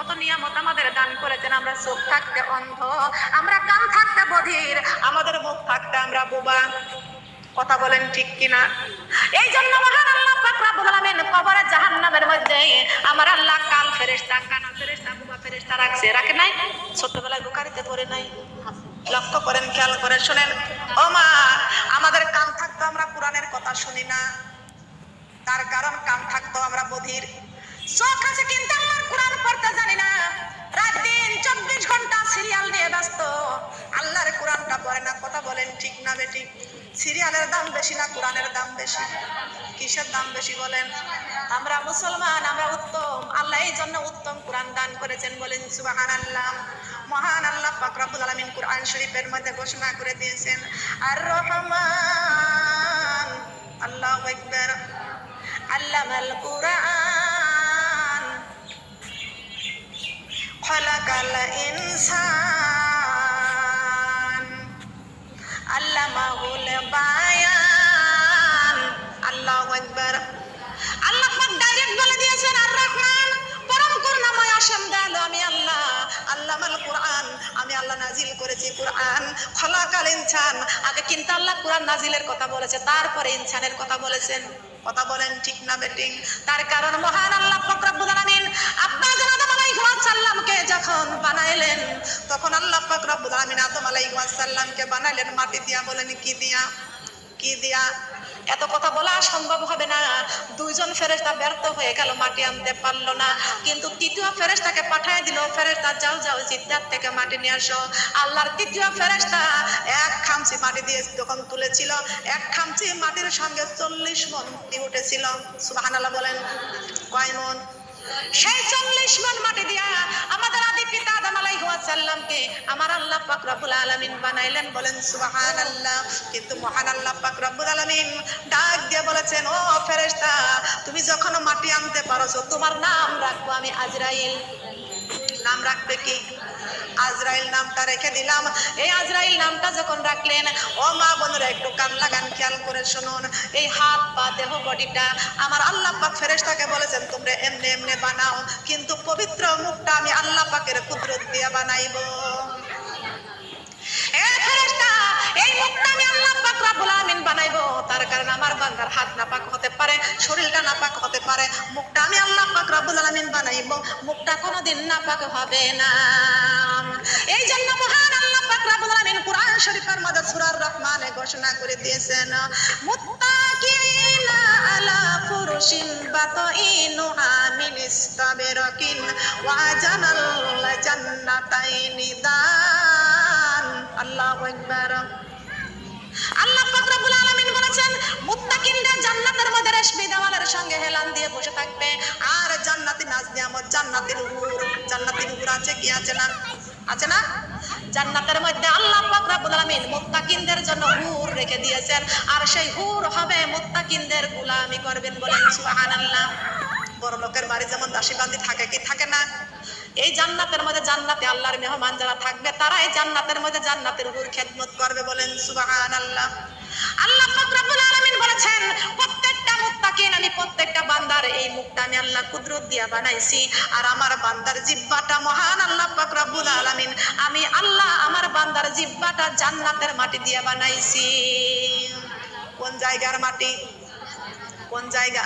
কত নিয়ামত আমাদের দান করেছেন, আমরা চোখ থাকতে অন্ধ, আমরা কান থাকতে বধির, আমাদের মুখ থাকতে আমরা বোবা। কথা বলেন ঠিক কিনা? এই জন্য মহান আল্লাহ পাক রব্বুল আলামিন কবরে জাহান্নামের মধ্যে আমার আল্লাহ কাল ফেরেশতা, কানা ফেরেশতা, বুবা ফেরেশতা রাখছে। রাখে নাই? ছোটবেলায় বুকারিতে পড়ে নাই? লক্ষ্য করেন, খেয়াল করে শুনেন। ও মা, আমাদের কান থাকতো আমরা কোরআনের কথা শুনি না। তার কারণ কান থাকতো আমরা বধির। চোখ আছে কিন্তু কোরআনটা পড়ে না, কথা বলেন ঠিক না বেটি সিরিয়ালের দাম বেশি না কোরআনের দাম বেশি? কিসের দাম বেশি বলেন? আমরা মুসলমান, আমরা উত্তম। আল্লাহ এই জন্য উত্তম কোরআন দান করেছেন বলেন সুবাহান আল্লাহ মহান আল্লাহ পাক রব্বুল আলামিন কোরআন শরীফের মধ্যে ঘোষণা করে দিয়েছেন আর রহমান আল্লাহু আকবার, আল্লামাল কুরআন, খলাকাল ইনসান। আল্লামাহুল বায়ান আল্লাহু আকবার। আল্লাহ পাক ডাইরেক্ট বলে দিয়েছেন, আর রহমান পরম করুণাময় অসীম দয়ালু আমি আল্লাহ। আল্লামাল কুরআন, আমি আল্লাহ নাজিল করেছি কুরআন। খলাকাল ইনসান। আগে কিন্তু আল্লাহ কুরআন নাজিলের কথা বলেছে, তারপরে ইনসানের কথা বলেছেন। কথা বলেন ঠিক না বেটিং তার কারণ মহান আল্লাহ পাক রব্বুল আলামিন আব্বা জান আলাইহিস সালামকে যখন বানাইলেন তখন আল্লাহ পাক আলামিন আদম আলাইহিস সালামকে বানাইলেন, মাটি দিয়া বলেন, কি দিয়া? কি দিয়া? এত কথা বলা সম্ভব হবে না। দুইজন ফেরেশতা ব্যর্থ হয়ে গেল, মাটি আনতে পারল না। কিন্তু তৃতীয় ফেরেশতাকে পাঠায় দিল, ফেরেশতা, যাও যাও, জিদ্দার থেকে মাটি নিয়ে আসো। আল্লাহর তৃতীয় ফেরেশতা এক খামচি মাটি দিয়ে যখন তুলেছিল, এক খামচি মাটির সঙ্গে চল্লিশ মন উঠেছিল। সুবহানাল্লাহ বলেন, কয় মন সেই চল্লিশ মন মাটি দিয়া আমাদের আদি পিতা আদম আলাইহিসসালামকে আমার আল্লাহ পাক রব্বুল আলামিন বানাইলেন বলেন, সুবহানাল্লাহ। কিন্তু মহান আল্লাহ পাক রব্বুল আলামিন ডাক দিয়ে বলেছেন, ও ফেরেশতা, তুমি যখন মাটি আনতে পারছ, তোমার নাম রাখব আমি আজরাইল। নাম রাখবে কি? আজরাইল নামটা রেখে দিলাম। এই আজরাইল নামটা যখন রাখলেন, ও মা বোনেরা একটু কান লাগান, খেয়াল করে শুনুন। এই হাত পা, দেহ বডিটা, আমার আল্লাহ পাক ফেরেশতাকে বলেছেন, তোমরা এমনি এমনি বানাও, কিন্তু পবিত্র মুখটা আমি আল্লাহ পাকের কুদরত দিয়ে বানাইব। এ কারণ আমার বান্দার হাত নাপাক হতে পারে, শরীরটা নাপাক হতে পারে। মুখটা আমি আল্লাহ পাক রব্বুল আলামিন বানাইবো, মুখটা কোনোদিন নাপাক হবে না। এই জন্য মহান আল্লাহ পাক রব্বুল আলামিন কুরআন শরীফের মধ্যে সূরার রহমানে ঘোষণা করে দিয়েছেন, মুত্তাকিনা আলা ফুরুশিন বাতাইনুহা মিন ইস্তাবরাকিন ওয়া জানাল জান্নাতাইনি দান। আল্লাহু আকবার। জান্নাতি জান্নাতের হুর হুর মধ্যে আল্লাহ পাক রব্বুল জন্য হুর রেখে দিয়েছেন। আর সেই হুর হবে মুত্তাকিনদের গোলামি করবেন বলেন সুবহানাল্লাহ। বড় লোকের বাড়ি যেমন দাসী বান্দি থাকে কি থাকে না? এই জান্নাতের মধ্যে জান্নাতে আল্লাহর মেহমান যারা থাকবে তারা এই জান্নাতের মধ্যে জান্নাতের উপর খেদমত করবে বলেন সুবহানাল্লাহ। আল্লাহ পাক বান্দার এই মুখটা আমি আল্লাহ কুদরত দিয়া বানাইছি। আর আমার বান্দার জিহ্বাটা মহান আল্লাহ পাক রব্বুল আলামিন। আমি আল্লাহ আমার বান্দার জিহ্বাটা জান্নাতের মাটি দিয়ে বানাইছি। কোন জায়গার মাটি? কোন জায়গা?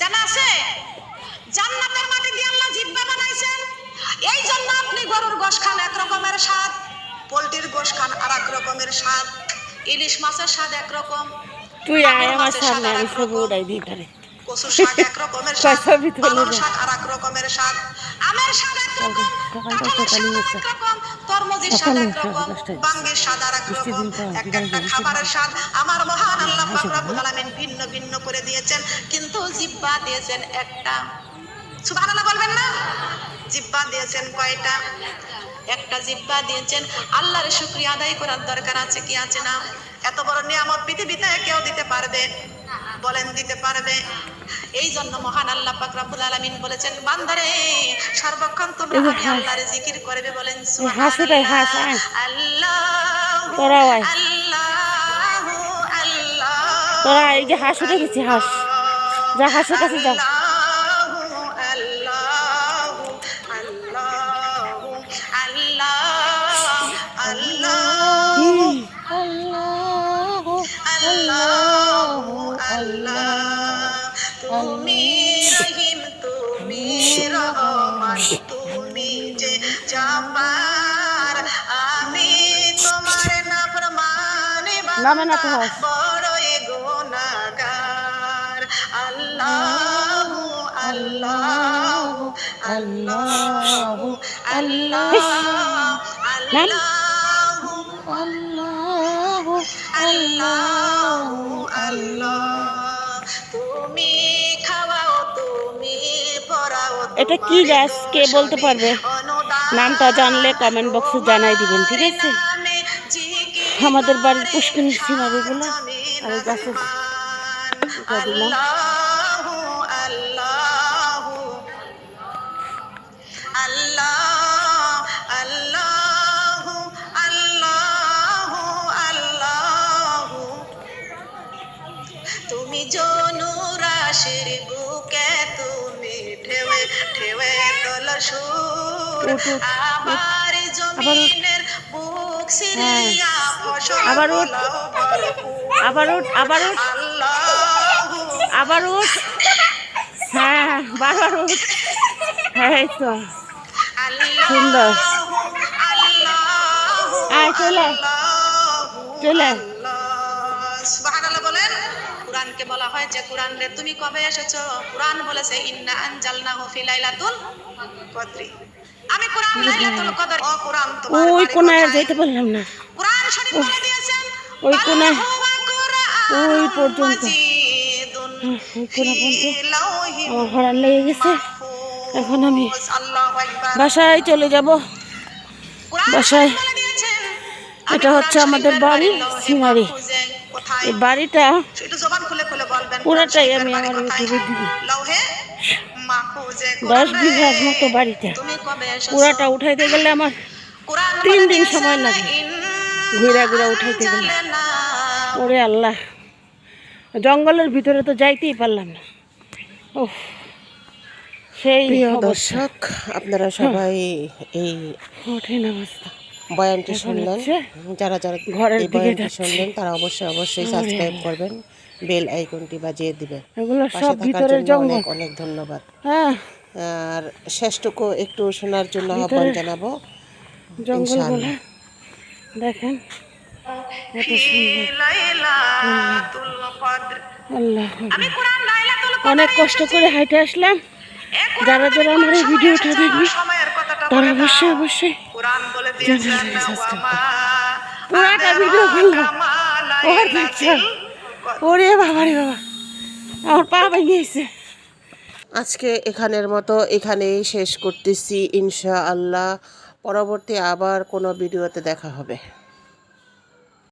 জানা আছে? জান্নাতের মাটি দিয়ে আল্লাহ জিব্বা বানাইছেন। এই জন্য আপনি গরুর গোশ খান এক রকমের স্বাদ পোলট্রির গোশ খান আর এক রকমের স্বাদ ইলিশ মাছের স্বাদ একরকম তুই আয় আমার সামনে আমি সব। উড়াই দিই কচুর শাক এক রকমের স্বাদ পালং শাক আর এক রকমের স্বাদ আমের স্বাদ এক রকম কাঁঠালের সকালই এক রকম তরমুজের স্বাদ এক রকম দশটায়। স্বাদ আর এক রকম এক একটা খাবারের স্বাদ আমার মহান আল্লাহ পাক রব্বুল আলামিন ভিন্ন ভিন্ন করে দিয়েছেন কিন্তু জিব্বা দিয়েছেন একটা। সুবহানাল্লাহ বলবেন না? জিব্বা দিয়েছেন কয়টা? একটা জিব্বা দিয়েছেন। আল্লাহর শুক্রিয়া আদায় করার দরকার আছে কি আছে না? এত বড় নিয়ামত পৃথিবীতে কেউ দিতে পারবে। বলেন দিতে পারবে। এই জন্য মহান আল্লাহ পাক রব্বুল আলামিন বলেছেন বান্দারে সর্বক্ষণ তোমরা আমি আল্লাহর জিকির করবে বলেন সুবহানাল্লাহ। আল্লাহ। আল্লাহু তোরা এই যে হাঁস উঠে গেছি হাস। যা হাঁসের কাছে যাও। নামে না তো হাস। বড়ই গুনাহগার আল্লাহ আল্লাহ আল্লাহ আল্লাহ নাম? আল্লাহ আল্লাহ আল্লাহ তুমি খাওয়াও তুমি পড়াও এটা কি গাছ কে বলতে পারবে? নামটা জানলে কমেন্ট বক্সে জানাই দিবেন ঠিক আছে? আমাদের বাড়ির পুষ্কিনির সীমার এগুলো আর গাছের দিলাম। তুমি জনুরাশির বুকে তোল সুর। আবার জমিনের বুক আবার উঠ। আবার উঠ আবার উঠ। আবার উঠ। হ্যাঁ বারবার উঠ। হ্যাঁ তো। সুন্দর। আয়, চলে চলে বলেন কোরআনকে বলা হয় যে কোরআন রে তুমি কবে এসেছ? কোরআন বলেছে ইন্না আনজালনাহু ফি লাইলাতুল কদরি। আমি কোরআন লাইলাতুল কদর ও কোরআন তোমার ওই কোনায়? যাইতে পারলাম না কোরআন শরীফ বলে দিয়েছেন ওই কোনায়, ওই পর্যন্ত। ওই কোনা পর্যন্ত। আমার ভাড়া লেগে গেছে এখন আমি বাসায় চলে যাব বাসায়। এটা হচ্ছে আমাদের বাড়ি, সিমারি। এই বাড়িটা পুরোটাই আমি আমার ইউটিউবে। দশ বিঘার মতো বাড়িটা তুমি পুরাটা উঠাইতে গেলে আমার তিন দিন সময় লাগে। ঘুরে ঘুরে উঠাইতে গেলে। ওরে আল্লাহ। জঙ্গলের ভিতরে তো যাইতেই পারলাম না। ও সেই দর্শক আপনারা সবাই এই কঠিন অবস্থা। বয়ানটি শুনলেন। যারা যারা ঘরের বয়ানটি শুনলেন তারা অবশ্যই অবশ্যই সাবস্ক্রাইব করবেন বেল আইকনটি বাজিয়ে দিবেন। এগুলো সব ভিতরের জঙ্গল অনেক অনেক ধন্যবাদ। হ্যাঁ। আর শেষটুকু একটু শোনার জন্য আহ্বান জানাব জঙ্গল দেখেন কত সুন্দর। আল্লাহ আমি কোরআন লাইলাতুল কদর অনেক কষ্ট করে হাইটে আসলাম। যারা যারা আমার এই ভিডিওটা দেখবে তারা অবশ্যই অবশ্যই। পুরাটা ভিডিও করলাম ওর বাচ্চা ওরে বাবা রে বাবা আমার পা ভেঙে গেছে। আজকে এখানের মতো এখানেই শেষ করতেছি ইনশাআল্লাহ। পরবর্তী আবার কোনো ভিডিওতে দেখা হবে।